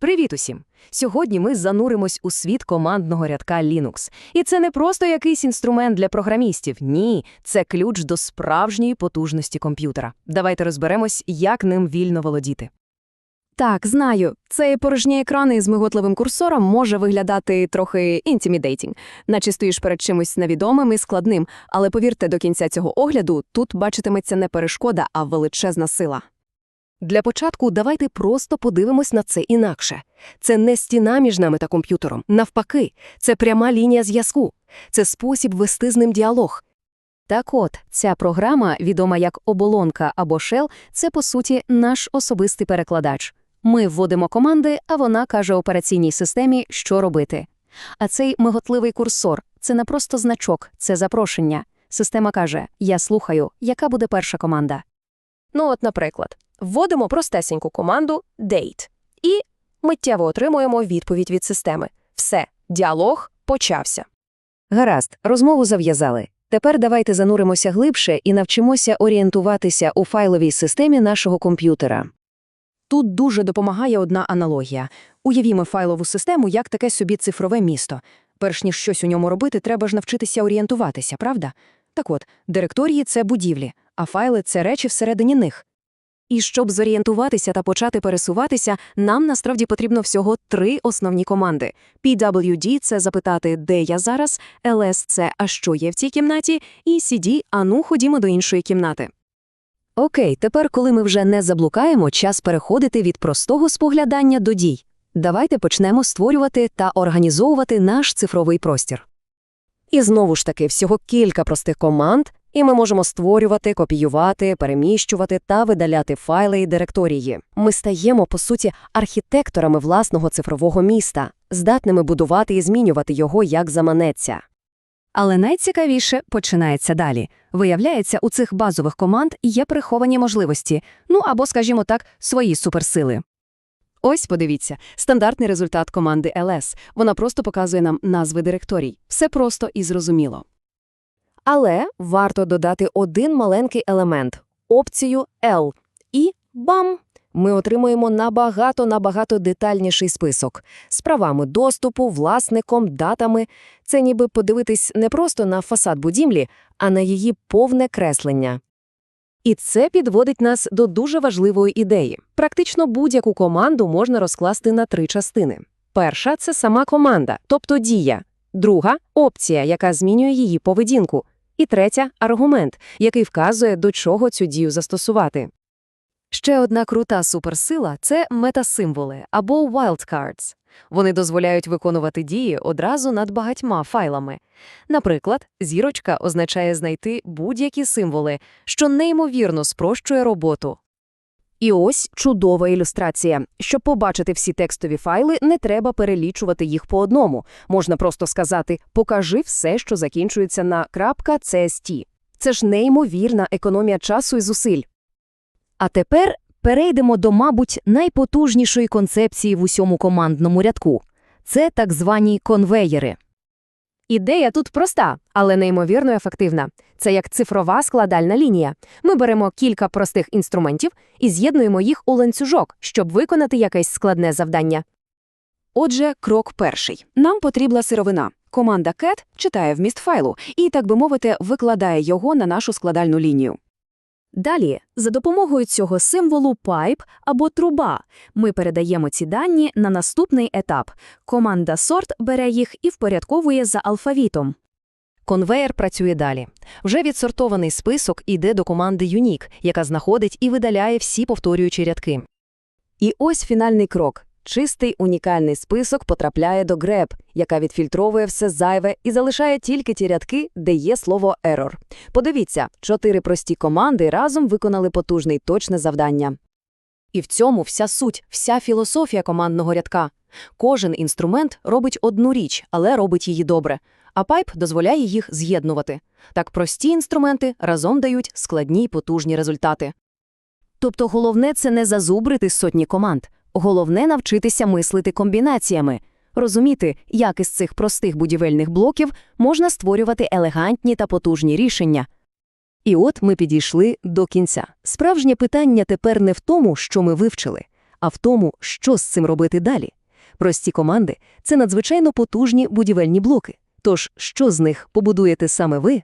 Привіт усім! Сьогодні ми зануримось у світ командного рядка Linux. І це не просто якийсь інструмент для програмістів. Ні, це ключ до справжньої потужності комп'ютера. Давайте розберемось, як ним вільно володіти. Так, знаю. Цей порожній екран із миготливим курсором може виглядати трохи intimidating, наче стоїш перед чимось невідомим і складним, але повірте, до кінця цього огляду тут бачитиметься не перешкода, а величезна сила. Для початку давайте просто подивимось на це інакше. Це не стіна між нами та комп'ютером. Навпаки, це пряма лінія зв'язку. Це спосіб вести з ним діалог. Так от, ця програма, відома як оболонка або shell, це, по суті, наш особистий перекладач. Ми вводимо команди, а вона каже операційній системі, що робити. А цей миготливий курсор – це не просто значок, це запрошення. Система каже «Я слухаю, яка буде перша команда?» Ну, от, наприклад, вводимо простесеньку команду date і миттєво отримуємо відповідь від системи. Все, діалог почався. Гаразд, розмову зав'язали. Тепер давайте зануримося глибше і навчимося орієнтуватися у файловій системі нашого комп'ютера. Тут дуже допомагає одна аналогія. Уявімо файлову систему як таке собі цифрове місто. Перш ніж щось у ньому робити, треба ж навчитися орієнтуватися, правда? Так от, директорії – це будівлі, а файли – це речі всередині них. І щоб зорієнтуватися та почати пересуватися, нам насправді потрібно всього три основні команди. PWD – це запитати, де я зараз, LS – це а що є в цій кімнаті, і CD – а ну ходімо до іншої кімнати. Окей, тепер, коли ми вже не заблукаємо, час переходити від простого споглядання до дій. Давайте почнемо створювати та організовувати наш цифровий простір. І знову ж таки, всього кілька простих команд, і ми можемо створювати, копіювати, переміщувати та видаляти файли і директорії. Ми стаємо, по суті, архітекторами власного цифрового міста, здатними будувати і змінювати його як заманеться. Але найцікавіше починається далі. Виявляється, у цих базових команд є приховані можливості, ну або, скажімо так, свої суперсили. Ось, подивіться, стандартний результат команди ls. Вона просто показує нам назви директорій. Все просто і зрозуміло. Але варто додати один маленький елемент – опцію L. І бам! Ми отримуємо набагато-набагато детальніший список з правами доступу, власником, датами. Це ніби подивитись не просто на фасад будівлі, а на її повне креслення. І це підводить нас до дуже важливої ідеї. Практично будь-яку команду можна розкласти на три частини. Перша – це сама команда, тобто дія. Друга – опція, яка змінює її поведінку. І третя – аргумент, який вказує, до чого цю дію застосувати. Ще одна крута суперсила – це метасимволи або wildcards. Вони дозволяють виконувати дії одразу над багатьма файлами. Наприклад, зірочка означає знайти будь-які символи, що неймовірно спрощує роботу. І ось чудова ілюстрація. Щоб побачити всі текстові файли, не треба перелічувати їх по одному. Можна просто сказати «покажи все, що закінчується на .cst». Це ж неймовірна економія часу і зусиль. А тепер перейдемо до, мабуть, найпотужнішої концепції в усьому командному рядку. Це так звані конвеєри. Ідея тут проста, але неймовірно ефективна. Це як цифрова складальна лінія. Ми беремо кілька простих інструментів і з'єднуємо їх у ланцюжок, щоб виконати якесь складне завдання. Отже, крок перший. Нам потрібна сировина. Команда cat читає вміст файлу і, так би мовити, викладає його на нашу складальну лінію. Далі, за допомогою цього символу пайп або труба, ми передаємо ці дані на наступний етап. Команда sort бере їх і впорядковує за алфавітом. Конвеєр працює далі. Вже відсортований список йде до команди Unique, яка знаходить і видаляє всі повторюючі рядки. І ось фінальний крок. Чистий унікальний список потрапляє до grep, яка відфільтровує все зайве і залишає тільки ті рядки, де є слово error. Подивіться, чотири прості команди разом виконали потужне й точне завдання. І в цьому вся суть, вся філософія командного рядка. Кожен інструмент робить одну річ, але робить її добре, а пайп дозволяє їх з'єднувати. Так прості інструменти разом дають складні й потужні результати. Тобто головне – це не зазубрити сотні команд. Головне – навчитися мислити комбінаціями, розуміти, як із цих простих будівельних блоків можна створювати елегантні та потужні рішення. І от ми підійшли до кінця. Справжнє питання тепер не в тому, що ми вивчили, а в тому, що з цим робити далі. Прості команди – це надзвичайно потужні будівельні блоки. Тож, що з них побудуєте саме ви,